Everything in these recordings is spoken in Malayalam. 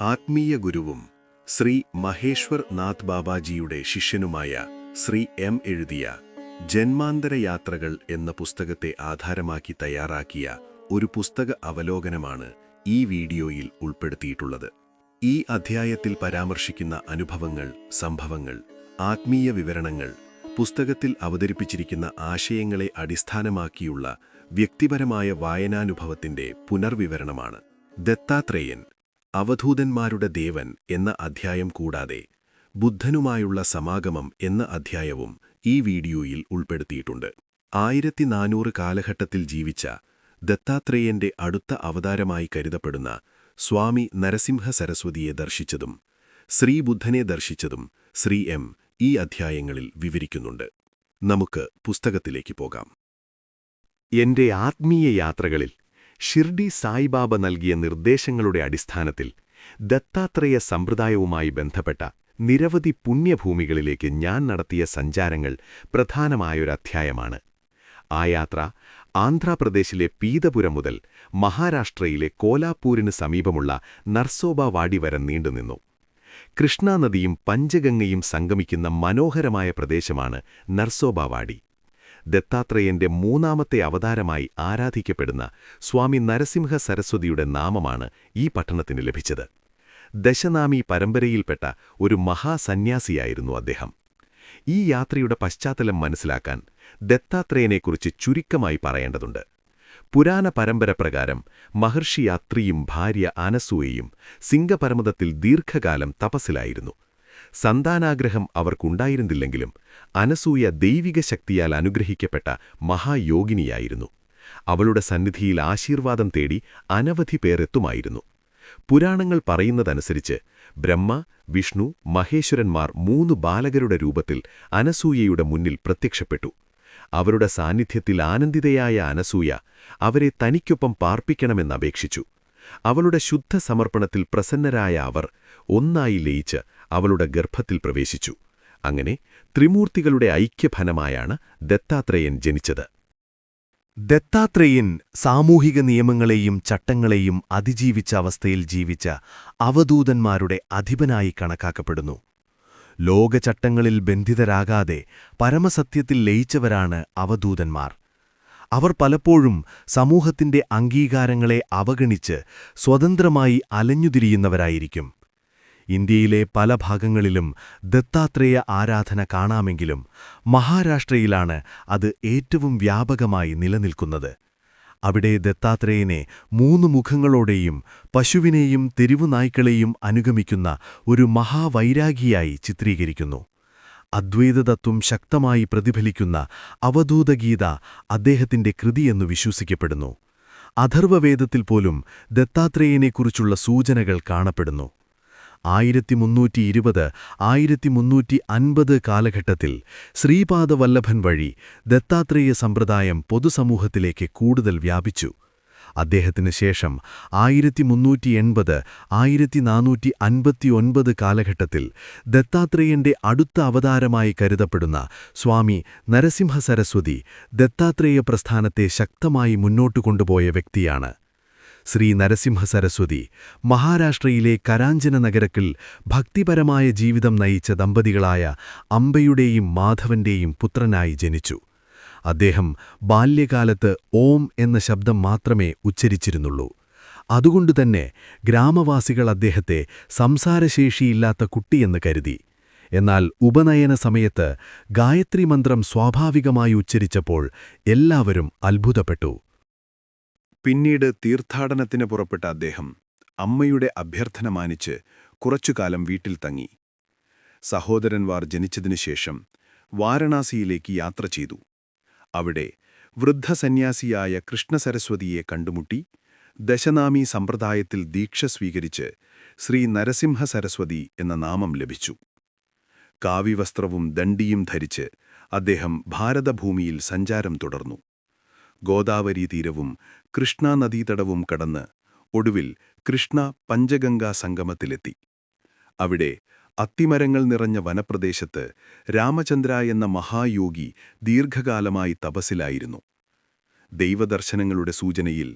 ആത്മീയ ഗുരുവും ശ്രീ മഹേശ്വർ നാഥ് ബാബാജിയുടെ ശിഷ്യനുമായ ശ്രീ എം എഴുതിയ ജന്മാന്തര യാത്രകൾ എന്ന പുസ്തകത്തെ ആധാരമാക്കി തയ്യാറാക്കിയ ഒരു പുസ്തക അവലോകനമാണ് ഈ വീഡിയോയിൽ ഉൾപ്പെടുത്തിയിട്ടുള്ളത്. ഈ അധ്യായത്തിൽ പരാമർശിക്കുന്ന അനുഭവങ്ങൾ സംഭവങ്ങൾ ആത്മീയ വിവരണങ്ങൾ പുസ്തകത്തിൽ അവതരിപ്പിച്ചിരിക്കുന്ന ആശയങ്ങളെ അടിസ്ഥാനമാക്കിയുള്ള വ്യക്തിപരമായ വായനാനുഭവത്തിന്റെ പുനർവിവരണമാണ്. ദത്താത്രേയൻ അവധൂതന്മാരുടെ ദേവൻ എന്ന അധ്യായം കൂടാതെ ബുദ്ധനുമായുള്ള സമാഗമം എന്ന അധ്യായവും ഈ വീഡിയോയിൽ ഉൾപ്പെടുത്തിയിട്ടുണ്ട്. ആയിരത്തി നാനൂറ് കാലഘട്ടത്തിൽ ജീവിച്ച ദത്താത്രേയന്റെ അടുത്ത അവതാരമായി കരുതപ്പെടുന്ന സ്വാമി നരസിംഹ സരസ്വതിയെ ദർശിച്ചതും ശ്രീബുദ്ധനെ ദർശിച്ചതും ശ്രീ എം ഈ അധ്യായങ്ങളിൽ വിവരിക്കുന്നുണ്ട്. നമുക്ക് പുസ്തകത്തിലേക്ക് പോകാം. എന്റെ ആത്മീയ യാത്രകളിൽ ഷിർഡി സായിബാബ നൽകിയ നിർദ്ദേശങ്ങളുടെ അടിസ്ഥാനത്തിൽ ദത്താത്രേയ സമ്പ്രദായവുമായി ബന്ധപ്പെട്ട നിരവധി പുണ്യഭൂമികളിലേക്ക് ഞാൻ നടത്തിയ സഞ്ചാരങ്ങൾ പ്രധാനമായൊരധ്യായമാണ്. ആ യാത്ര ആന്ധ്രാപ്രദേശിലെ പീതപുരം മുതൽ മഹാരാഷ്ട്രയിലെ കോലാപ്പൂരിന് സമീപമുള്ള നർസോബ വാടി വരെ നീണ്ടുനിന്നു. കൃഷ്ണാനദിയും പഞ്ചഗംഗയും സംഗമിക്കുന്ന മനോഹരമായ പ്രദേശമാണ് നർസോബാവാടി ദത്താത്രേയന്റെ മൂന്നാമത്തെ അവതാരമായി ആരാധിക്കപ്പെടുന്ന സ്വാമി നരസിംഹ സരസ്വതിയുടെ നാമമാണ് ഈ പട്ടണത്തിന് ലഭിച്ചത്. ദശനാമി പരമ്പരയിൽപ്പെട്ട ഒരു മഹാസന്യാസിയായിരുന്നു അദ്ദേഹം. ഈ യാത്രയുടെ പശ്ചാത്തലം മനസ്സിലാക്കാൻ ദത്താത്രേയനെക്കുറിച്ച് ചുരുക്കമായി പറയേണ്ടതുണ്ട്. പുരാണ പരമ്പര പ്രകാരം മഹർഷി യാത്രിയും ഭാര്യ അനസൂയയും സിംഗപരമതത്തിൽ ദീർഘകാലം തപസ്സിലായിരുന്നു. സന്താനാഗ്രഹം അവർക്കുണ്ടായിരുന്നില്ലെങ്കിലും അനസൂയ ദൈവിക ശക്തിയാൽ അനുഗ്രഹിക്കപ്പെട്ട മഹായോഗിനിയായിരുന്നു. അവളുടെ സന്നിധിയിൽ ആശീർവാദം തേടി അനവധി പേരെത്തുമായിരുന്നു. പുരാണങ്ങൾ പറയുന്നതനുസരിച്ച് ബ്രഹ്മ വിഷ്ണു മഹേശ്വരന്മാർ മൂന്ന് ബാലകരുടെ രൂപത്തിൽ അനസൂയയുടെ മുന്നിൽ പ്രത്യക്ഷപ്പെട്ടു. അവരുടെ സാന്നിധ്യത്തിൽ ആനന്ദിതയായ അനസൂയ അവരെ തനിക്കൊപ്പം പാർപ്പിക്കണമെന്നപേക്ഷിച്ചു. അവളുടെ ശുദ്ധ സമർപ്പണത്തിൽ പ്രസന്നരായ അവർ ഒന്നായി ലയിച്ച് അവളുടെ ഗർഭത്തിൽ പ്രവേശിച്ചു. അങ്ങനെ ത്രിമൂർത്തികളുടെ ഐക്യഫലമായാണ് ദത്താത്രേയൻ ജനിച്ചത്. ദത്താത്രേയൻ സാമൂഹിക നിയമങ്ങളെയും ചട്ടങ്ങളെയും അതിജീവിച്ച അവസ്ഥയിൽ ജീവിച്ച അവധൂതന്മാരുടെ അധിപനായി കണക്കാക്കപ്പെടുന്നു. ലോകചട്ടങ്ങളിൽ ബന്ധിതരാകാതെ പരമസത്യത്തിൽ ലയിച്ചവരാണ് അവധൂതന്മാർ. അവർ പലപ്പോഴും സമൂഹത്തിന്റെ അംഗീകാരങ്ങളെ അവഗണിച്ച് സ്വതന്ത്രമായി അലഞ്ഞുതിരിയുന്നവരായിരിക്കും. ഇന്ത്യയിലെ പല ഭാഗങ്ങളിലും ദത്താത്രേയ ആരാധന കാണാമെങ്കിലും മഹാരാഷ്ട്രയിലാണ് അത് ഏറ്റവും വ്യാപകമായി നിലനിൽക്കുന്നത്. അവിടെ ദത്താത്രേയനെ മൂന്ന് മുഖങ്ങളോടെയും പശുവിനെയും തെരുവുനായ്ക്കളെയും അനുഗമിക്കുന്ന ഒരു മഹാവൈരാഗിയായി ചിത്രീകരിക്കുന്നു. അദ്വൈതതത്വം ശക്തമായി പ്രതിഫലിക്കുന്ന അവധൂതഗീത അദ്ദേഹത്തിന്റെ കൃതിയെന്നു വിശ്വസിക്കപ്പെടുന്നു. അഥർവവേദത്തിൽ പോലും ദത്താത്രേയനെക്കുറിച്ചുള്ള സൂചനകൾ കാണപ്പെടുന്നു. ആയിരത്തി മുന്നൂറ്റി ഇരുപത് ആയിരത്തി മുന്നൂറ്റി അൻപത് കാലഘട്ടത്തിൽ ശ്രീപാദവല്ലഭൻ വഴി ദത്താത്രേയ സമ്പ്രദായം പൊതുസമൂഹത്തിലേക്ക് കൂടുതൽ വ്യാപിച്ചു. അദ്ദേഹത്തിന് ശേഷം ആയിരത്തി മുന്നൂറ്റി എൺപത് ആയിരത്തി നാനൂറ്റി അൻപത്തിയൊൻപത് കാലഘട്ടത്തിൽ ദത്താത്രേയന്റെ അടുത്ത അവതാരമായി കരുതപ്പെടുന്ന സ്വാമി നരസിംഹ സരസ്വതി ദത്താത്രേയ പ്രസ്ഥാനത്തെ ശക്തമായി മുന്നോട്ടു കൊണ്ടുപോയ വ്യക്തിയാണ്. ശ്രീ നരസിംഹ സരസ്വതി മഹാരാഷ്ട്രയിലെ കരാഞ്ചന നഗരത്തിൽ ഭക്തിപരമായ ജീവിതം നയിച്ച ദമ്പതികളായ അമ്പയുടെയും മാധവന്റെയും പുത്രനായി ജനിച്ചു. അദ്ദേഹം ബാല്യകാലത്ത് ഓം എന്ന ശബ്ദം മാത്രമേ ഉച്ചരിച്ചിരുന്നുള്ളൂ. അതുകൊണ്ടുതന്നെ ഗ്രാമവാസികൾ അദ്ദേഹത്തെ സംസാരശേഷിയില്ലാത്ത കുട്ടിയെന്ന് കരുതി. എന്നാൽ ഉപനയന സമയത്ത് ഗായത്രി മന്ത്രം സ്വാഭാവികമായി ഉച്ചരിച്ചപ്പോൾ എല്ലാവരും അത്ഭുതപ്പെട്ടു. പിന്നീട് തീർത്ഥാടനത്തിന് പുറപ്പെട്ട അദ്ദേഹം അമ്മയുടെ അഭ്യർത്ഥന മാനിച്ച് കുറച്ചുകാലം വീട്ടിൽ തങ്ങി. സഹോദരന്മാർ ജനിച്ചതിനുശേഷം വാരണാസിയിലേക്ക് യാത്ര ചെയ്തു. അവിടെ വൃദ്ധസന്യാസിയായ കൃഷ്ണസരസ്വതിയെ കണ്ടുമുട്ടി ദശനാമി സമ്പ്രദായത്തിൽ ദീക്ഷ സ്വീകരിച്ച് ശ്രീ നരസിംഹ സരസ്വതി എന്ന നാമം ലഭിച്ചു. കാവിവസ്ത്രവും ദണ്ഡിയും ധരിച്ച് അദ്ദേഹം ഭാരതഭൂമിയിൽ സഞ്ചാരം തുടർന്നു. ഗോദാവരി തീരവും കൃഷ്ണ കൃഷ്ണാനദീതടവും കടന്ന് ഒടുവിൽ കൃഷ്ണ പഞ്ചഗംഗാ സംഗമത്തിലെത്തി. അവിടെ അത്തിമരങ്ങൾ നിറഞ്ഞ വനപ്രദേശത്ത് രാമചന്ദ്ര എന്ന മഹായോഗി ദീർഘകാലമായി തപസ്സിലായിരുന്നു. ദൈവദർശനങ്ങളുടെ സൂചനയിൽ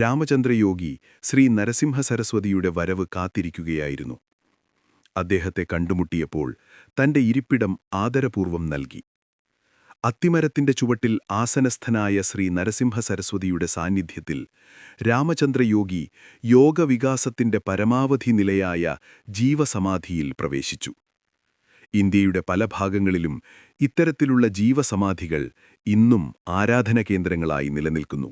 രാമചന്ദ്രയോഗി ശ്രീ നരസിംഹ സരസ്വതിയുടെ വരവ് കാത്തിരിക്കുകയായിരുന്നു. അദ്ദേഹത്തെ കണ്ടുമുട്ടിയപ്പോൾ തന്റെ ഇരിപ്പിടം ആദരപൂർവം നൽകി. അത്തിമരത്തിന്റെ ചുവട്ടിൽ ആസനസ്ഥനായ ശ്രീ നരസിംഹ സരസ്വതിയുടെ സാന്നിധ്യത്തിൽ രാമചന്ദ്രയോഗി യോഗവികാസത്തിന്റെ പരമാവധി നിലയായ ജീവസമാധിയിൽ പ്രവേശിച്ചു. ഇന്ത്യയുടെ പല ഭാഗങ്ങളിലും ഇത്തരത്തിലുള്ള ജീവസമാധികൾ ഇന്നും ആരാധന കേന്ദ്രങ്ങളായി നിലനിൽക്കുന്നു.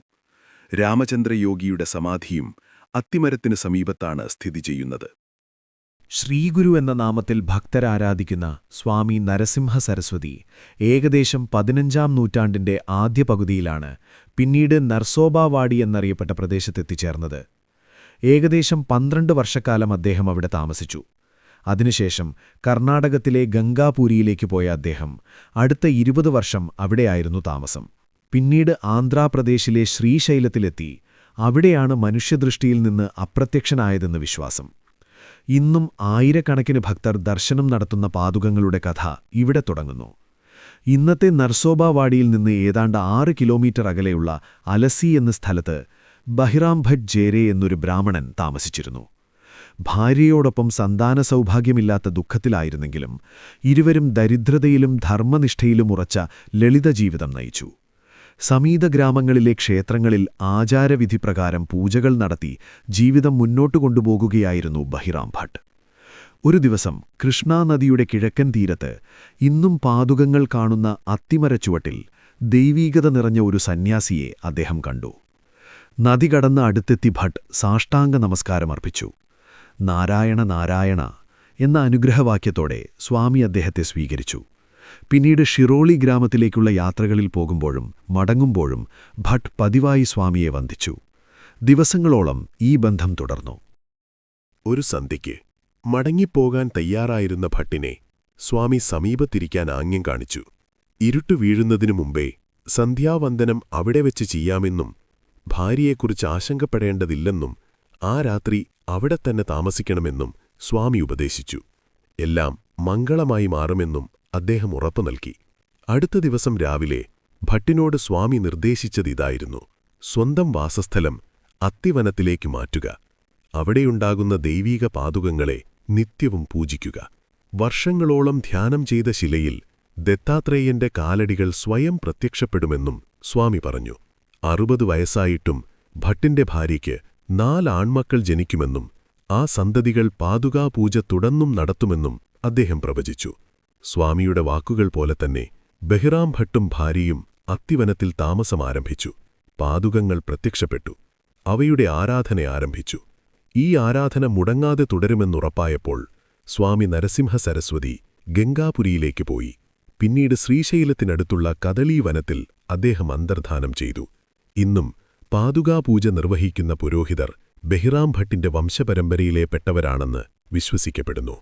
രാമചന്ദ്രയോഗിയുടെ സമാധിയും അത്തിമരത്തിനു സമീപത്താണ് സ്ഥിതി ചെയ്യുന്നത്. ശ്രീഗുരു എന്ന നാമത്തിൽ ഭക്തരാരാധിക്കുന്ന സ്വാമി നരസിംഹ സരസ്വതി ഏകദേശം പതിനഞ്ചാം നൂറ്റാണ്ടിന്റെ ആദ്യ പകുതിയിലാണ് പിന്നീട് നർസോബാവാടി എന്നറിയപ്പെട്ട പ്രദേശത്തെത്തിച്ചേർന്നത്. ഏകദേശം പന്ത്രണ്ട് വർഷക്കാലം അദ്ദേഹം അവിടെ താമസിച്ചു. അതിനുശേഷം കർണാടകത്തിലെ ഗംഗാപൂരിയിലേക്ക് പോയ അദ്ദേഹം അടുത്ത ഇരുപത് വർഷം അവിടെയായിരുന്നു താമസം. പിന്നീട് ആന്ധ്രാപ്രദേശിലെ ശ്രീശൈലത്തിലെത്തി അവിടെയാണ് മനുഷ്യദൃഷ്ടിയിൽ നിന്ന് അപ്രത്യക്ഷനായതെന്ന് വിശ്വാസം. ഇന്നും ആയിരക്കണക്കിന് ഭക്തർ ദർശനം നടത്തുന്ന പാതുകങ്ങളുടെ കഥ ഇവിടെ തുടങ്ങുന്നു. ഇന്നത്തെ നർസോബാവാടിയിൽ നിന്ന് ഏതാണ്ട് ആറ് കിലോമീറ്റർ അകലെയുള്ള അലസി എന്ന സ്ഥലത്ത് ബഹിറാം ഭട്ട് ജേരെ എന്നൊരു ബ്രാഹ്മണൻ താമസിച്ചിരുന്നു. ഭാര്യയോടൊപ്പം സന്താന സൗഭാഗ്യമില്ലാത്ത ദുഃഖത്തിലായിരുന്നെങ്കിലും ഇരുവരും ദരിദ്രതയിലും ധർമ്മനിഷ്ഠയിലും ഉറച്ച ലളിത ജീവിതം നയിച്ചു. സമീത ഗ്രാമങ്ങളിലെ ക്ഷേത്രങ്ങളിൽ ആചാരവിധി പ്രകാരം പൂജകൾ നടത്തി ജീവിതം മുന്നോട്ടു കൊണ്ടുപോകുകയായിരുന്നു ബഹിറാം ഭട്ട്. ഒരു ദിവസം കൃഷ്ണാനദിയുടെ കിഴക്കൻ തീരത്ത് ഇന്നും പാതുകങ്ങൾ കാണുന്ന അത്തിമരച്ചുവട്ടിൽ ദൈവീകത നിറഞ്ഞ ഒരു സന്യാസിയെ അദ്ദേഹം കണ്ടു. നദി കടന്ന് അടുത്തെത്തി ഭട്ട് സാഷ്ടാംഗ നമസ്കാരമർപ്പിച്ചു നാരായണ നാരായണ എന്ന അനുഗ്രഹവാക്യത്തോടെ സ്വാമി അദ്ദേഹത്തെ സ്വീകരിച്ചു. പിന്നീട് ഷിറോളി ഗ്രാമത്തിലേക്കുള്ള യാത്രകളിൽ പോകുമ്പോഴും മടങ്ങുമ്പോഴും ഭട്ട് പതിവായി സ്വാമിയെ വന്ദിച്ചു. ദിവസങ്ങളോളം ഈ ബന്ധം തുടർന്നു. ഒരു സന്ധ്യയ്ക്ക് മടങ്ങിപ്പോകാൻ തയ്യാറായിരുന്ന ഭട്ടിനെ സ്വാമി സമീപത്തിരിക്കാൻ ആംഗ്യം കാണിച്ചു. ഇരുട്ടു വീഴുന്നതിനു മുമ്പേ സന്ധ്യാവന്ദനം അവിടെ വെച്ച് ചെയ്യാമെന്നും ഭാര്യയെക്കുറിച്ച് ആശങ്കപ്പെടേണ്ടതില്ലെന്നും ആ രാത്രി അവിടെ തന്നെ താമസിക്കണമെന്നും സ്വാമി ഉപദേശിച്ചു. എല്ലാം മംഗളമായി മാറുമെന്നും അദ്ദേഹം ഉറപ്പു നൽകി. അടുത്ത ദിവസം രാവിലെ ഭട്ടിനോട് സ്വാമി നിർദ്ദേശിച്ചതിതായിരുന്നു സ്വന്തം വാസസ്ഥലം അത്തിവനത്തിലേക്ക് മാറ്റുക. അവിടെയുണ്ടാകുന്ന ദൈവീക പാതുകങ്ങളെ നിത്യവും പൂജിക്കുക. വർഷങ്ങളോളം ധ്യാനം ചെയ്ത ശിലയിൽ ദത്താത്രേയന്റെ കാലടികൾ സ്വയം പ്രത്യക്ഷപ്പെടുമെന്നും സ്വാമി പറഞ്ഞു. അറുപത് വയസ്സായിട്ടും ഭട്ടിന്റെ ഭാര്യയ്ക്ക് നാലാൺമക്കൾ ജനിക്കുമെന്നും ആ സന്തതികൾ പാതുകാപൂജ തുടർന്നും നടത്തുമെന്നും അദ്ദേഹം പ്രവചിച്ചു. സ്വാമിയുടെ വാക്കുകൾ പോലെ തന്നെ ബഹിറാം ഭട്ടും ഭാര്യയും അത്തിവനത്തിൽ താമസമാരംഭിച്ചു പാതുകങ്ങൾ പ്രത്യക്ഷപ്പെട്ടു. അവയുടെ ആരാധന ആരംഭിച്ചു. ഈ ആരാധന മുടങ്ങാതെ തുടരുമെന്നുറപ്പായപ്പോൾ സ്വാമി നരസിംഹ സരസ്വതി ഗംഗാപുരിയിലേക്ക് പോയി. പിന്നീട് ശ്രീശൈലത്തിനടുത്തുള്ള കദളീവനത്തിൽ അദ്ദേഹം അന്തർധാനം ചെയ്തു. ഇന്നും പാതുകാപൂജ നിർവഹിക്കുന്ന പുരോഹിതർ ബഹിറാം ഭട്ടിന്റെ വംശപരമ്പരയിലെ പെട്ടവരാണെന്ന് വിശ്വസിക്കപ്പെടുന്നു.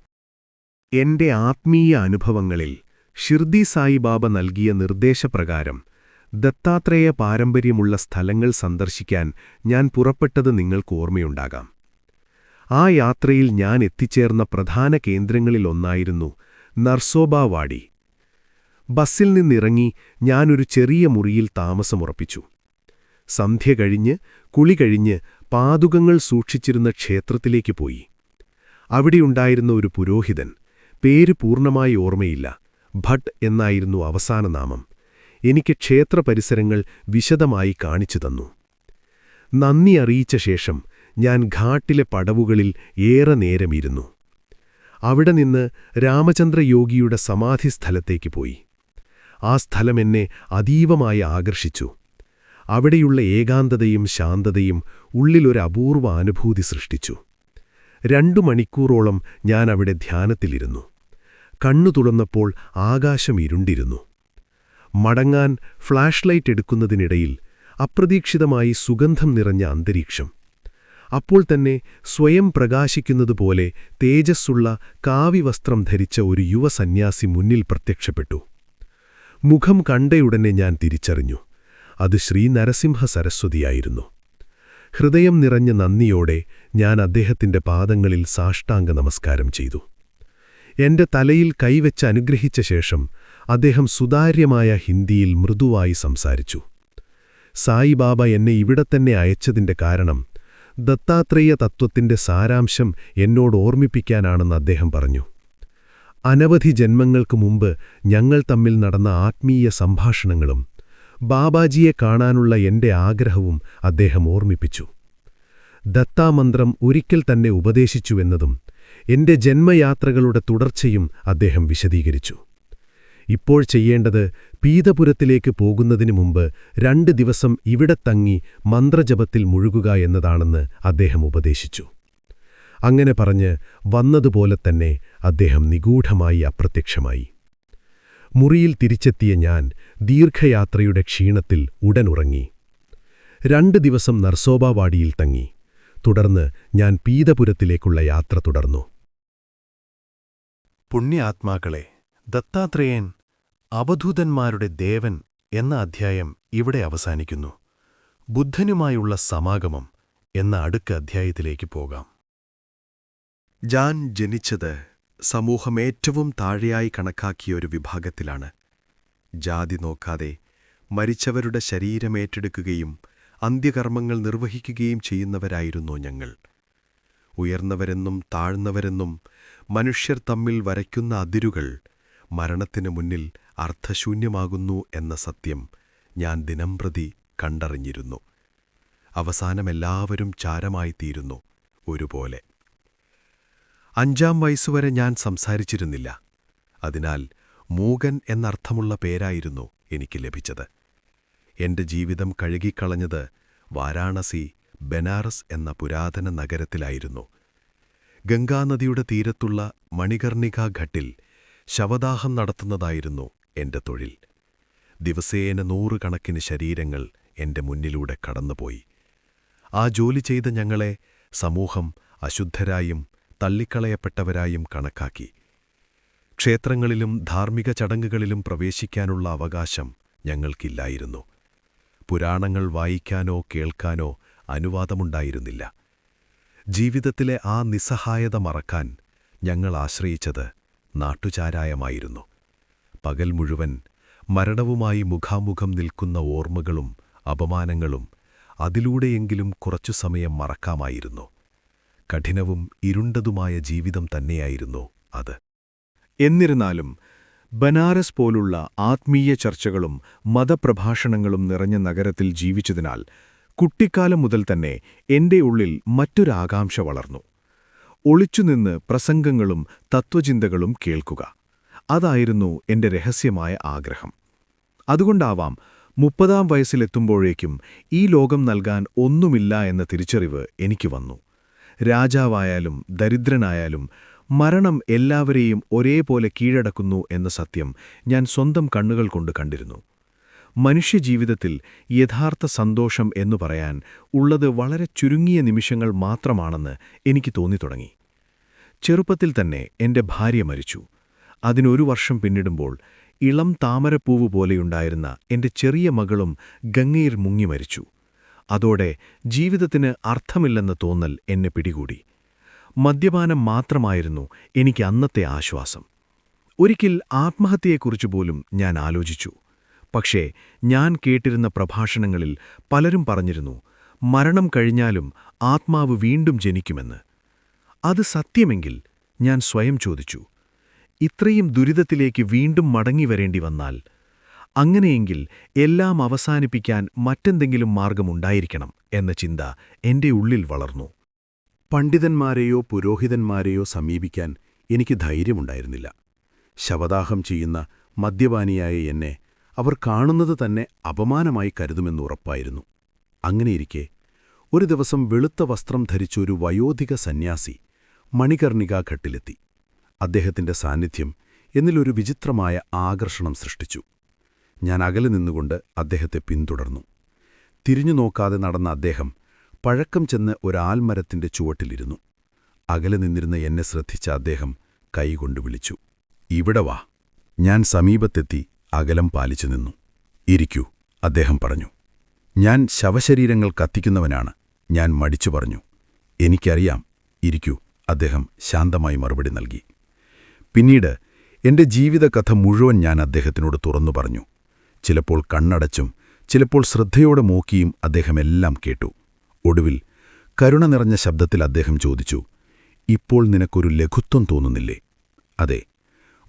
എന്റെ ആത്മീയ അനുഭവങ്ങളിൽ ഷിർദി സായിബാബ നൽകിയ നിർദ്ദേശപ്രകാരം ദത്താത്രേയ പാരമ്പര്യമുള്ള സ്ഥലങ്ങൾ സന്ദർശിക്കാൻ ഞാൻ പുറപ്പെട്ടത് നിങ്ങൾക്ക് ഓർമ്മയുണ്ടാകാം. ആ യാത്രയിൽ ഞാൻ എത്തിച്ചേർന്ന പ്രധാന കേന്ദ്രങ്ങളിലൊന്നായിരുന്നു നർസോബാവാടി. ബസ്സിൽ നിന്നിറങ്ങി ഞാനൊരു ചെറിയ മുറിയിൽ താമസമുറപ്പിച്ചു. സന്ധ്യ കഴിഞ്ഞ് കുളി കഴിഞ്ഞ് പാതുകങ്ങൾ സൂക്ഷിച്ചിരുന്ന ക്ഷേത്രത്തിലേക്ക് പോയി. അവിടെയുണ്ടായിരുന്ന ഒരു പുരോഹിതൻ പേര് പൂർണമായി ഓർമ്മയില്ല. ഭട്ട് എന്നായിരുന്നു അവസാന നാമം. എനിക്ക് ക്ഷേത്ര പരിസരങ്ങൾ വിശദമായി കാണിച്ചു തന്നു. നന്ദി അറിയിച്ച ശേഷം ഞാൻ ഘാട്ടിലെ പടവുകളിൽ ഏറെ നേരമിരുന്നു. അവിടെ നിന്ന് രാമചന്ദ്രയോഗിയുടെ സമാധിസ്ഥലത്തേക്ക് പോയി. ആ സ്ഥലം എന്നെ അതീവമായി ആകർഷിച്ചു. അവിടെയുള്ള ഏകാന്തതയും ശാന്തതയും ഉള്ളിലൊരു അപൂർവ അനുഭൂതി സൃഷ്ടിച്ചു. രണ്ടു മണിക്കൂറോളം ഞാൻ അവിടെ ധ്യാനത്തിലിരുന്നു. കണ്ണു തുറന്നപ്പോൾ ആകാശം ഇരുണ്ടിരുന്നു. മടങ്ങാൻ ഫ്ലാഷ് ലൈറ്റ് എടുക്കുന്നതിനിടയിൽ അപ്രതീക്ഷിതമായി സുഗന്ധം നിറഞ്ഞ അന്തരീക്ഷം. അപ്പോൾ തന്നെ സ്വയം പ്രകാശിക്കുന്നതുപോലെ തേജസ്സുള്ള കാവിവസ്ത്രം ധരിച്ച ഒരു യുവസന്യാസി മുന്നിൽ പ്രത്യക്ഷപ്പെട്ടു. മുഖം കണ്ടയുടനെ ഞാൻ തിരിച്ചറിഞ്ഞു. അത് ശ്രീ നരസിംഹ സരസ്വതിയായിരുന്നു. ഹൃദയം നിറഞ്ഞ നന്ദിയോടെ ഞാൻ അദ്ദേഹത്തിന്റെ പാദങ്ങളിൽ സാഷ്ടാംഗ നമസ്കാരം ചെയ്തു. എന്റെ തലയിൽ കൈവച്ച് അനുഗ്രഹിച്ച ശേഷം അദ്ദേഹം സുതാര്യമായ ഹിന്ദിയിൽ മൃദുവായി സംസാരിച്ചു. സായിബാബ എന്നെ ഇവിടെ തന്നെ അയച്ചതിന്റെ കാരണം ദത്താത്രേയ തത്വത്തിന്റെ സാരാംശം എന്നോട് ഓർമ്മിപ്പിക്കാനാണെന്ന് അദ്ദേഹം പറഞ്ഞു. അനവധി ജന്മങ്ങൾക്ക് മുമ്പ് ഞങ്ങൾ തമ്മിൽ നടന്ന ആത്മീയ സംഭാഷണങ്ങളും ബാബാജിയെ കാണാനുള്ള എന്റെ ആഗ്രഹവും അദ്ദേഹം ഓർമ്മിപ്പിച്ചു. ദത്താമന്ത്രം ഒരിക്കൽ തന്നെ ഉപദേശിച്ചുവെന്നതും എന്റെ ജന്മയാത്രകളുടെ തുടർച്ചയും അദ്ദേഹം വിശദീകരിച്ചു. ഇപ്പോൾ ചെയ്യേണ്ടത് പീതപുരത്തിലേക്ക് പോകുന്നതിനു മുമ്പ് രണ്ട് ദിവസം ഇവിടെ തങ്ങി മന്ത്രജപത്തിൽ മുഴുകുക എന്നതാണെന്ന് അദ്ദേഹം ഉപദേശിച്ചു. അങ്ങനെ പറഞ്ഞ് വന്നതുപോലെ തന്നെ അദ്ദേഹം നിഗൂഢമായി അപ്രത്യക്ഷമായി. മുറിയിൽ തിരിച്ചെത്തിയ ഞാൻ ദീർഘയാത്രയുടെ ക്ഷീണത്തിൽ ഉടനുറങ്ങി. രണ്ട് ദിവസം നർസോബാവാടിയിൽ തങ്ങി. തുടർന്ന് ഞാൻ പീതപുരത്തിലേക്കുള്ള യാത്ര തുടർന്നു. പുണ്യാത്മാക്കളെ ദത്താത്രേയൻ അവധൂതന്മാരുടെ ദേവൻ എന്ന അധ്യായം ഇവിടെ അവസാനിക്കുന്നു. ബുദ്ധനുമായുള്ള സമാഗമം എന്ന അടുക്ക അധ്യായത്തിലേക്ക് പോകാം. ജാൻ ജനിച്ചത് സമൂഹമേറ്റവും താഴെയായി കണക്കാക്കിയ ഒരു വിഭാഗത്തിലാണ്. ജാതി നോക്കാതെ മരിച്ചവരുടെ ശരീരമേറ്റെടുക്കുകയും അന്ത്യകർമ്മങ്ങൾ നിർവഹിക്കുകയും ചെയ്യുന്നവരായിരുന്നു ഞങ്ങൾ. ഉയർന്നവരെന്നും താഴ്ന്നവരെന്നും മനുഷ്യർ തമ്മിൽ വരയ്ക്കുന്ന അതിരുകൾ മരണത്തിനു മുന്നിൽ അർത്ഥശൂന്യമാകുന്നു എന്ന സത്യം ഞാൻ ദിനംപ്രതി കണ്ടറിഞ്ഞിരുന്നു. അവസാനമെല്ലാവരും ചാരമായിത്തീരുന്നു ഒരുപോലെ. അഞ്ചാം വയസ്സുവരെ ഞാൻ സംസാരിച്ചിരുന്നില്ല. അതിനാൽ മൂകൻ എന്നർത്ഥമുള്ള പേരായിരുന്നു എനിക്ക് ലഭിച്ചത്. എന്റെ ജീവിതം കഴുകിക്കളഞ്ഞത് വാരാണസി ബനാറസ് എന്ന പുരാതന നഗരത്തിലായിരുന്നു. ഗംഗാനദിയുടെ തീരത്തുള്ള മണികർണിക ഘട്ടിൽ ശവദാഹം നടത്തുന്നതായിരുന്നു എന്റെ തൊഴിൽ. ദിവസേന നൂറുകണക്കിന് ശരീരങ്ങൾ എന്റെ മുന്നിലൂടെ കടന്നുപോയി. ആ ജോലി ചെയ്ത ഞങ്ങളെ സമൂഹം അശുദ്ധരായും തള്ളിക്കളയപ്പെട്ടവരായും കണക്കാക്കി. ക്ഷേത്രങ്ങളിലും ധാർമ്മിക ചടങ്ങുകളിലും പ്രവേശിക്കാനുള്ള അവകാശം ഞങ്ങൾക്കില്ലായിരുന്നു. പുരാണങ്ങൾ വായിക്കാനോ കേൾക്കാനോ അനുവാദമുണ്ടായിരുന്നില്ല. ജീവിതത്തിലെ ആ നിസ്സഹായത മറക്കാൻ ഞങ്ങൾ ആശ്രയിച്ചത് നാട്ടുചാരായമായിരുന്നു. പകൽ മുഴുവൻ മരണവുമായി മുഖാമുഖം നിൽക്കുന്ന ഓർമ്മകളും അപമാനങ്ങളും അതിലൂടെയെങ്കിലും കുറച്ചു സമയം മറക്കാമായിരുന്നു. കഠിനവും ഇരുണ്ടതുമായ ജീവിതം തന്നെയായിരുന്നു അത്. എന്നിരുന്നാലും ബനാറസ് പോലുള്ള ആത്മീയ ചർച്ചകളും മതപ്രഭാഷണങ്ങളും നിറഞ്ഞ നഗരത്തിൽ ജീവിച്ചതിനാൽ കുട്ടിക്കാലം മുതൽ തന്നെ എന്റെ ഉള്ളിൽ മറ്റൊരാകാംക്ഷ വളർന്നു. ഒളിച്ചുനിന്ന് പ്രസംഗങ്ങളും തത്വചിന്തകളും കേൾക്കുക അതായിരുന്നു എന്റെ രഹസ്യമായ ആഗ്രഹം. അതുകൊണ്ടാവാം മുപ്പതാം വയസ്സിലെത്തുമ്പോഴേക്കും ഈ ലോകം നൽകാൻ ഒന്നുമില്ല എന്ന തിരിച്ചറിവ് എനിക്ക് വന്നു. രാജാവായാലും ദരിദ്രനായാലും മരണം എല്ലാവരെയും ഒരേപോലെ കീഴടക്കുന്നു എന്ന സത്യം ഞാൻ സ്വന്തം കണ്ണുകൾ കൊണ്ട് കണ്ടിരുന്നു. മനുഷ്യജീവിതത്തിൽ യഥാർത്ഥ സന്തോഷം എന്നു പറയാൻ ഉള്ളത് വളരെ ചുരുങ്ങിയ നിമിഷങ്ങൾ മാത്രമാണെന്ന് എനിക്ക് തോന്നിത്തുടങ്ങി. ചെറുപ്പത്തിൽ തന്നെ എന്റെ ഭാര്യ മരിച്ചു. അതിനൊരു വർഷം പിന്നിടുമ്പോൾ ഇളം താമരപ്പൂവ് പോലെയുണ്ടായിരുന്ന എന്റെ ചെറിയ മകളും ഗംഗയിൽ മുങ്ങി മരിച്ചു. അതോടെ ജീവിതത്തിന് അർത്ഥമില്ലെന്ന തോന്നൽ എന്നെ പിടികൂടി. മദ്യപാനം മാത്രമായിരുന്നു എനിക്ക് അന്നത്തെ ആശ്വാസം. ഒരിക്കൽ ആത്മഹത്യയെക്കുറിച്ച് പോലും ഞാൻ ആലോചിച്ചു. പക്ഷേ ഞാൻ കേട്ടിരുന്ന പ്രഭാഷണങ്ങളിൽ പലരും പറഞ്ഞിരുന്നു മരണം കഴിഞ്ഞാലും ആത്മാവ് വീണ്ടും ജനിക്കുമെന്ന്. അത് സത്യമെങ്കിൽ ഞാൻ സ്വയം ചോദിച്ചു ഇത്രയും ദുരിതത്തിലേക്ക് വീണ്ടും മടങ്ങിവരേണ്ടി വന്നാൽ അങ്ങനെയെങ്കിൽ എല്ലാം അവസാനിപ്പിക്കാൻ മറ്റെന്തെങ്കിലും മാർഗമുണ്ടായിരിക്കണം എന്ന ചിന്ത എന്റെ ഉള്ളിൽ വളർന്നു. പണ്ഡിതന്മാരെയോ പുരോഹിതന്മാരെയോ സമീപിക്കാൻ എനിക്ക് ധൈര്യമുണ്ടായിരുന്നില്ല. ശവദാഹം ചെയ്യുന്ന മദ്യപാനിയായ എന്നെ അവർ കാണുന്നത് തന്നെ അപമാനമായി കരുതുമെന്നുറപ്പായിരുന്നു അങ്ങനെയിരിക്കെ ഒരു ദിവസം വെളുത്ത വസ്ത്രം ധരിച്ചൊരു വയോധിക സന്യാസി മണികർണികാഘട്ടിലെത്തി അദ്ദേഹത്തിന്റെ സാന്നിധ്യം എന്നിലൊരു വിചിത്രമായ ആകർഷണം സൃഷ്ടിച്ചു. ഞാൻ അകലെ നിന്നുകൊണ്ട് അദ്ദേഹത്തെ പിന്തുടർന്നു. തിരിഞ്ഞു നോക്കാതെ നടന്ന അദ്ദേഹം പഴക്കം ചെന്ന് ഒരാൽമരത്തിന്റെ ചുവട്ടിലിരുന്നു. അകലെ നിന്നിരുന്ന എന്നെ ശ്രദ്ധിച്ച അദ്ദേഹം കൈകൊണ്ട് വിളിച്ചു ഇവിടെ വാ. ഞാൻ സമീപത്തെത്തി അകലം പാലിച്ചു നിന്നു. ഇരിക്കൂ അദ്ദേഹം പറഞ്ഞു. ഞാൻ ശവശരീരങ്ങൾ കത്തിക്കുന്നവനാണ് ഞാൻ മടിച്ചു പറഞ്ഞു. എനിക്കറിയാം. ഇരിക്കൂ അദ്ദേഹം ശാന്തമായി മറുപടി നൽകി. പിന്നീട് എന്റെ ജീവിതകഥ മുഴുവൻ ഞാൻ അദ്ദേഹത്തിനോട് തുറന്നു പറഞ്ഞു. ചിലപ്പോൾ കണ്ണടച്ചും ചിലപ്പോൾ ശ്രദ്ധയോടെ നോക്കിയും അദ്ദേഹമെല്ലാം കേട്ടു. ഒടുവിൽ കരുണ നിറഞ്ഞ ശബ്ദത്തിൽ അദ്ദേഹം ചോദിച്ചു ഇപ്പോൾ നിനക്കൊരു ലഘുത്വം തോന്നുന്നില്ലേ? അതെ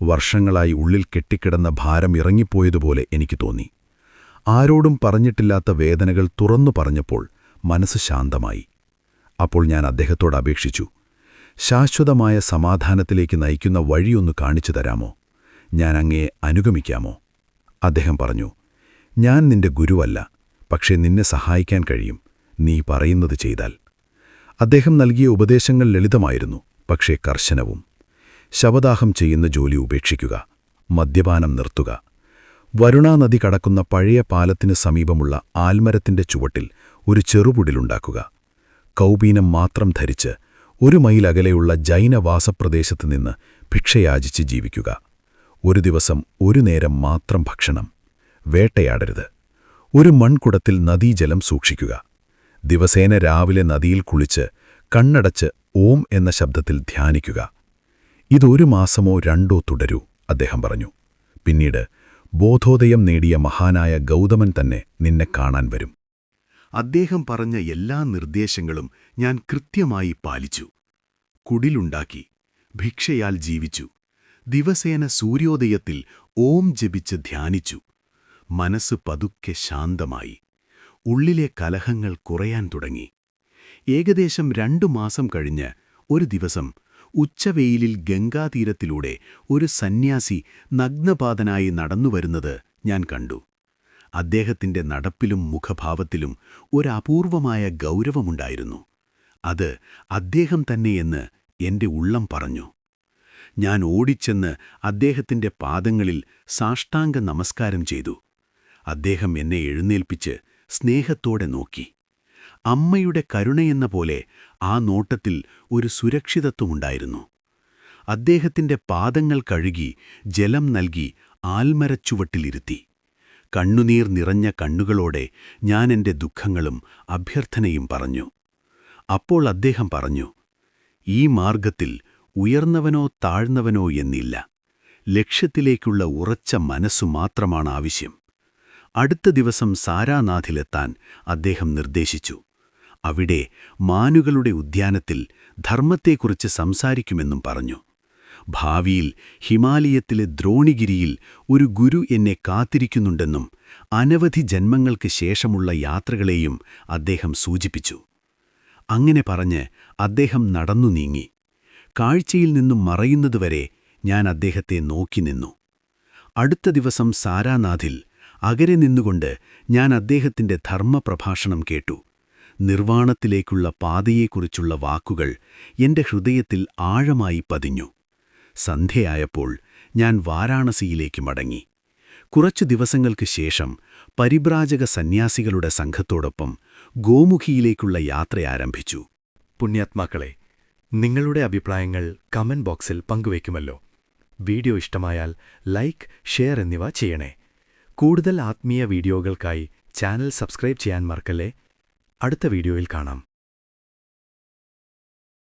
വർഷങ്ങളായി ഉള്ളിൽ കെട്ടിക്കിടന്ന ഭാരം ഇറങ്ങിപ്പോയതുപോലെ എനിക്ക് തോന്നി. ആരോടും പറഞ്ഞിട്ടില്ലാത്ത വേദനകൾ തുറന്നു പറഞ്ഞപ്പോൾ മനസ്സ് ശാന്തമായി. അപ്പോൾ ഞാൻ അദ്ദേഹത്തോട് അപേക്ഷിച്ചു ശാശ്വതമായ സമാധാനത്തിലേക്ക് നയിക്കുന്ന വഴിയൊന്ന് കാണിച്ചു തരാമോ? ഞാൻ അങ്ങയെ അനുഗമിക്കാമോ? അദ്ദേഹം പറഞ്ഞു ഞാൻ നിന്റെ ഗുരുവല്ല പക്ഷേ നിന്നെ സഹായിക്കാൻ കഴിയും. നീ പറയുന്നത് ചെയ്താൽ. അദ്ദേഹം നൽകിയ ഉപദേശങ്ങൾ ലളിതമായിരുന്നു പക്ഷേ കർശനവും. ശവദാഹം ചെയ്യുന്ന ജോലി ഉപേക്ഷിക്കുക മദ്യപാനം നിർത്തുക. വരുണാനദി കടക്കുന്ന പഴയ പാലത്തിന് സമീപമുള്ള ആൽമരത്തിന്റെ ചുവട്ടിൽ ഒരു ചെറുപുടിലുണ്ടാക്കുക. കൗബീനം മാത്രം ധരിച്ച് ഒരു മൈൽ അകലെയുള്ള ജൈനവാസപ്രദേശത്ത് നിന്ന് ഭിക്ഷയാചിച്ച് ജീവിക്കുക. ഒരു ദിവസം ഒരു നേരം മാത്രം ഭക്ഷണം. വേട്ടയാടരുത്. ഒരു മൺകുടത്തിൽ നദീജലം സൂക്ഷിക്കുക. ദിവസേന രാവിലെ നദിയിൽ കുളിച്ച് കണ്ണടച്ച് ഓം എന്ന ശബ്ദത്തിൽ ധ്യാനിക്കുക. ഇതൊരു മാസമോ രണ്ടോ തുടരൂ അദ്ദേഹം പറഞ്ഞു. പിന്നീട് ബോധോദയം നേടിയ മഹാനായ ഗൗതമൻ തന്നെ നിന്നെ കാണാൻ വരും. അദ്ദേഹം പറഞ്ഞ എല്ലാ നിർദ്ദേശങ്ങളും ഞാൻ കൃത്യമായി പാലിച്ചു. കുടിലുണ്ടാക്കി ഭിക്ഷയാൽ ജീവിച്ചു. ദിവസേന സൂര്യോദയത്തിൽ ഓം ജപിച്ച് ധ്യാനിച്ചു. മനസ്സ് പതുക്കെ ശാന്തമായി. ഉള്ളിലെ കലഹങ്ങൾ കുറയാൻ തുടങ്ങി. ഏകദേശം രണ്ടു മാസം കഴിഞ്ഞ് ഒരു ദിവസം ഉച്ചവെയിലിൽ ഗംഗാതീരത്തിലൂടെ ഒരു സന്യാസി നഗ്നപാതനായി നടന്നുവരുന്നത് ഞാൻ കണ്ടു. അദ്ദേഹത്തിന്റെ നടപ്പിലും മുഖഭാവത്തിലും ഒരപൂർവമായ ഗൗരവമുണ്ടായിരുന്നു. അത് അദ്ദേഹം തന്നെയെന്ന് എന്റെ ഉള്ളം പറഞ്ഞു. ഞാൻ ഓടിച്ചെന്ന് അദ്ദേഹത്തിന്റെ പാദങ്ങളിൽ സാഷ്ടാംഗ നമസ്കാരം ചെയ്തു. അദ്ദേഹം എന്നെ എഴുന്നേൽപ്പിച്ച് സ്നേഹത്തോടെ നോക്കി. അമ്മയുടെ കരുണയെന്ന പോലെ ആ നോട്ടത്തിൽ ഒരു സുരക്ഷിതത്വമുണ്ടായിരുന്നു. അദ്ദേഹത്തിന്റെ പാദങ്ങൾ കഴുകി ജലം നൽകി ആൽമരച്ചുവട്ടിലിരുത്തി. കണ്ണുനീർ നിറഞ്ഞ കണ്ണുകളോടെ ഞാൻ എന്റെ ദുഃഖങ്ങളും അഭ്യർത്ഥനയും പറഞ്ഞു. അപ്പോൾ അദ്ദേഹം പറഞ്ഞു ഈ മാർഗത്തിൽ ഉയർന്നവനോ താഴ്ന്നവനോ എന്നില്ല. ലക്ഷ്യത്തിലേക്കുള്ള ഉറച്ച മനസ്സു മാത്രമാണ് ആവശ്യം. അടുത്ത ദിവസം സാരാനാഥിലെത്താൻ അദ്ദേഹം നിർദ്ദേശിച്ചു. അവിടെ മാനുകളുടെ ഉദ്യാനത്തിൽ ധർമ്മത്തെക്കുറിച്ച് സംസാരിക്കുമെന്നും പറഞ്ഞു. ഭാവിയിൽ ഹിമാലയത്തിലെ ദ്രോണിഗിരിയിൽ ഒരു ഗുരു എന്നെ കാത്തിരിക്കുന്നുണ്ടെന്നും അനവധി ജന്മങ്ങൾക്ക് ശേഷമുള്ള യാത്രകളെയും അദ്ദേഹം സൂചിപ്പിച്ചു. അങ്ങനെ പറഞ്ഞ് അദ്ദേഹം നടന്നു നീങ്ങി. കാഴ്ചയിൽ നിന്നും മറയുന്നതുവരെ ഞാൻ അദ്ദേഹത്തെ നോക്കി നിന്നു. അടുത്ത ദിവസം സാരാനാഥിൽ അകരെ നിന്നുകൊണ്ട് ഞാൻ അദ്ദേഹത്തിന്റെ ധർമ്മപ്രഭാഷണം കേട്ടു. നിർവാണത്തിലേക്കുള്ള പാതയെക്കുറിച്ചുള്ള വാക്കുകൾ എന്റെ ഹൃദയത്തിൽ ആഴമായി പതിഞ്ഞു. സന്ധ്യയായപ്പോൾ ഞാൻ വാരാണസിയിലേക്ക് മടങ്ങി. കുറച്ചു ദിവസങ്ങൾക്ക് ശേഷം പരിഭ്രാജക സന്യാസികളുടെ സംഘത്തോടൊപ്പം ഗോമുഖിയിലേക്കുള്ള യാത്ര ആരംഭിച്ചു. പുണ്യാത്മാക്കളെ നിങ്ങളുടെ അഭിപ്രായങ്ങൾ കമന്റ് ബോക്സിൽ പങ്കുവയ്ക്കുമല്ലോ. വീഡിയോ ഇഷ്ടമായാൽ ലൈക്ക് ഷെയർ എന്നിവ ചെയ്യണേ. കൂടുതൽ ആത്മീയ വീഡിയോകൾക്കായി ചാനൽ സബ്സ്ക്രൈബ് ചെയ്യാൻ മറക്കല്ലേ? അടുത്ത വീഡിയോയിൽ കാണാം.